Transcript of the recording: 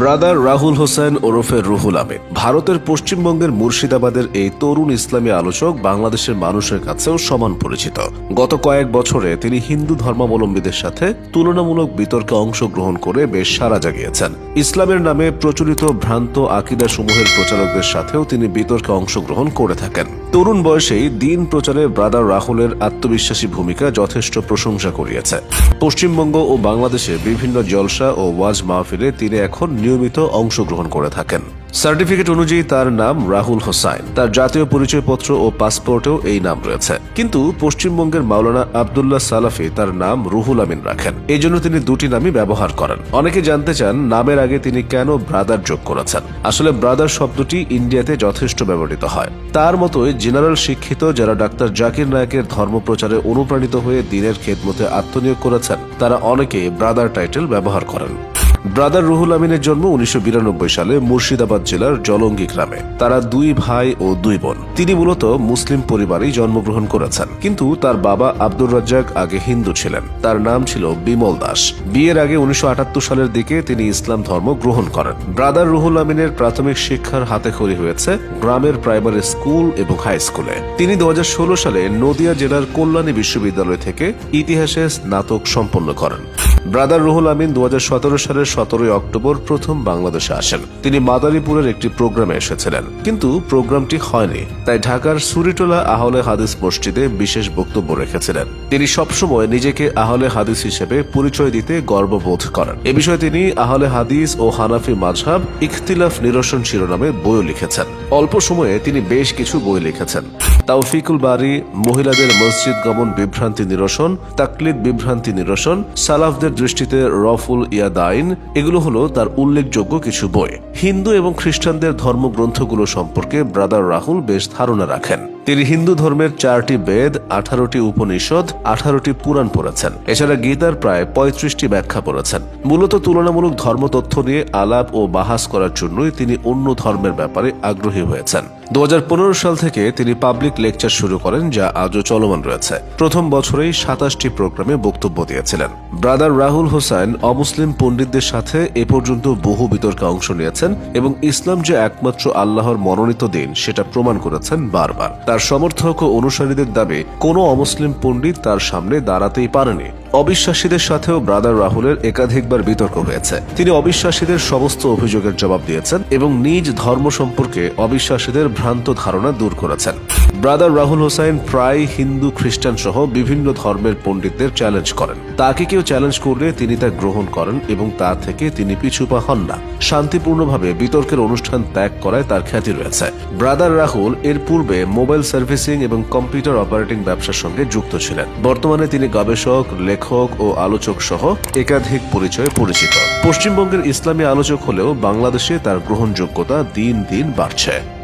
Brother Rahul Hossain ওরফে রুহুল আমিন। ভারতের পশ্চিমবঙ্গের মুর্শিদাবাদের এই তরুণ ইসলামী আলোচক বাংলাদেশের মানুষের কাছেও সমান পরিচিত। গত কয়েক বছরে তিনি হিন্দু ধর্মাবলম্বীদের সাথে তুলনামূলক বিতর্কে অংশগ্রহণ করে বেশ সারা জাগিয়েছেন। ইসলামের নামে প্রচলিত ভ্রান্ত আকিদা সমূহের প্রচারকদের সাথেও তিনি বিতর্কে অংশগ্রহণ করে থাকেন। তরুণ বয়সেই দিন প্রচারে ব্রাদার রাহুলের আত্মবিশ্বাসী ভূমিকা যথেষ্ট প্রশংসা করিয়েছে। পশ্চিমবঙ্গ ও বাংলাদেশে বিভিন্ন জলসা ও ওয়াজ মাহফিলে তিনি এখন নিয়মিত অংশগ্রহণ করে থাকেন। সার্টিফিকেট অনুযায়ী তার নাম রাহুল হোসাইন। তার জাতীয় পরিচয়পত্র ও পাসপোর্টেও এই নাম রয়েছে। কিন্তু পশ্চিমবঙ্গের মাওলানা আবদুল্লাহ সালাফি তার নাম রুহুল আমিন রাখেন। এই জন্য তিনি দুটি নামই ব্যবহার করেন। অনেকে জানতে চান, নামের আগে তিনি কেন ব্রাদার যোগ করেছেন? আসলে ব্রাদার শব্দটি ইন্ডিয়াতে যথেষ্ট ব্যবহৃত হয়। তার মতোই জেনারেল শিক্ষিত যারা ডাক্তার জাকির নায়কের ধর্মপ্রচারে অনুপ্রাণিত হয়ে দিনের খেদমতে আত্মনিয়োগ করেছেন, তারা অনেকে ব্রাদার টাইটেল ব্যবহার করেন। ব্রাদার রুহুল আমিনের জন্ম উনিশশো বিরানব্বই সালে মুর্শিদাবাদ জেলার জলঙ্গি গ্রামে। তারা দুই ভাই ও দুই বোন। তিনি মূলত মুসলিম পরিবারেই জন্মগ্রহণ করেছেন। কিন্তু তার বাবা আব্দুর রাজ্জাক আগে হিন্দু ছিলেন। তার নাম ছিল বিমল দাস। বিয়ের আগে উনিশশো আটাত্তর সালের দিকে তিনি ইসলাম ধর্ম গ্রহণ করেন। ব্রাদার রুহুল আমিনের প্রাথমিক শিক্ষার হাতে খড়ি হয়েছে গ্রামের প্রাইমারি স্কুল এবং হাই স্কুলে। তিনি দু হাজার ষোলো সালে নদিয়া জেলার কল্যাণী বিশ্ববিদ্যালয় থেকে ইতিহাসে স্নাতক সম্পন্ন করেন। ব্রাদার রুহুল আমিন দু সালের সতেরোই অক্টোবর প্রথম বাংলাদেশে আসেন। তিনি মাদারীপুরের একটি প্রোগ্রামে এসেছিলেন। কিন্তু প্রোগ্রামটি হয়নি, তাই ঢাকার সুরিটোলা আহলে হাদিস মসজিদে বিশেষ বক্তব্য রেখেছিলেন। তিনি সবসময় নিজেকে আহলে হাদিস হিসেবে পরিচয় দিতে গর্ববোধ করেন। এ বিষয়ে তিনি আহলে হাদিস ও হানাফি মাঝহাব ইখতিলাফ নিরসন শিরোনামে বইও লিখেছেন। অল্প সময়ে তিনি বেশ কিছু বই লিখেছেন। তাওফিকুল বাড়ি মহিলাদের মসজিদ গমন বিভ্রান্তি নিরসন, তাকলিদ বিভ্রান্তি নিরসন, সালাফদের দৃষ্টিতে রফুল ইয়াদাইন, এগুলো হলো তার উল্লেখযোগ্য কিছু বই। হিন্দু এবং খ্রিস্টানদের ধর্মগ্রন্থগুলো সম্পর্কে ব্রাদার রাহুল বেশ ধারণা রাখেন। তিনি হিন্দু ধর্মের চারটি বেদ, আঠারোটি উপনিষদ, আঠারোটি পুরাণ পড়েছেন। এছাড়া গীতার প্রায় পঁয়ত্রিশটি ব্যাখ্যা পড়েছেন। মূলত তুলনামূলক ধর্মতথ্য নিয়ে আলাপ ও বাহাস করার জন্যই তিনি অন্য ধর্মের ব্যাপারে আগ্রহী হয়েছেন। দু হাজার পনেরো সাল থেকে তিনি পাবলিক লেকচার শুরু করেন, যা আজও চলমান রয়েছে। প্রথম বছরেই সাতাশটি প্রোগ্রামে বক্তব্য দিয়েছিলেন। ব্রাদার রাহুল হোসাইন অমুসলিম পণ্ডিতদের সাথে এ পর্যন্ত বহু বিতর্কে অংশ নিয়েছেন এবং ইসলাম যে একমাত্র আল্লাহর মনোনীত দিন, সেটা প্রমাণ করেছেন বারবার। তার সমর্থক ও অনুসারীদের দাবি, কোনো অমুসলিম পণ্ডিত তার সামনে দাঁড়াতেই পারেনি। অবিশ্বাসীদের সাথেও ব্রাদার রাহুলের একাধিকবার বিতর্ক হয়েছে। তিনি অবিশ্বাসীদের সমস্ত অভিযোগের জবাব দিয়েছেন এবং নিজ ধর্ম সম্পর্কে অবিশ্বাসীদের ভ্রান্ত ধারণা দূর করেছেন। ব্রাদার রাহুল হোসাইন প্রায় হিন্দু, খ্রিস্টান সহ বিভিন্ন ধর্মের পণ্ডিতদের চ্যালেঞ্জ করেন। তাকে কেউ চ্যালেঞ্জ করলে তিনি তা গ্রহণ করেন এবং তা থেকে তিনি পিছুপা হন না। শান্তিপূর্ণভাবে বিতর্কের অনুষ্ঠান ত্যাগ করায় তার খ্যাতি রয়েছে। ব্রাদার রাহুল এর পূর্বে মোবাইল সার্ভিসিং এবং কম্পিউটার অপারেটিং ব্যবসার সঙ্গে যুক্ত ছিলেন। বর্তমানে তিনি গবেষক, লেখক ও আলোচক সহ একাধিক পরিচয়ে পরিচিত। পশ্চিমবঙ্গের ইসলামী আলোচক হলেও বাংলাদেশে তার গ্রহণযোগ্যতা দিন দিন বাড়ছে।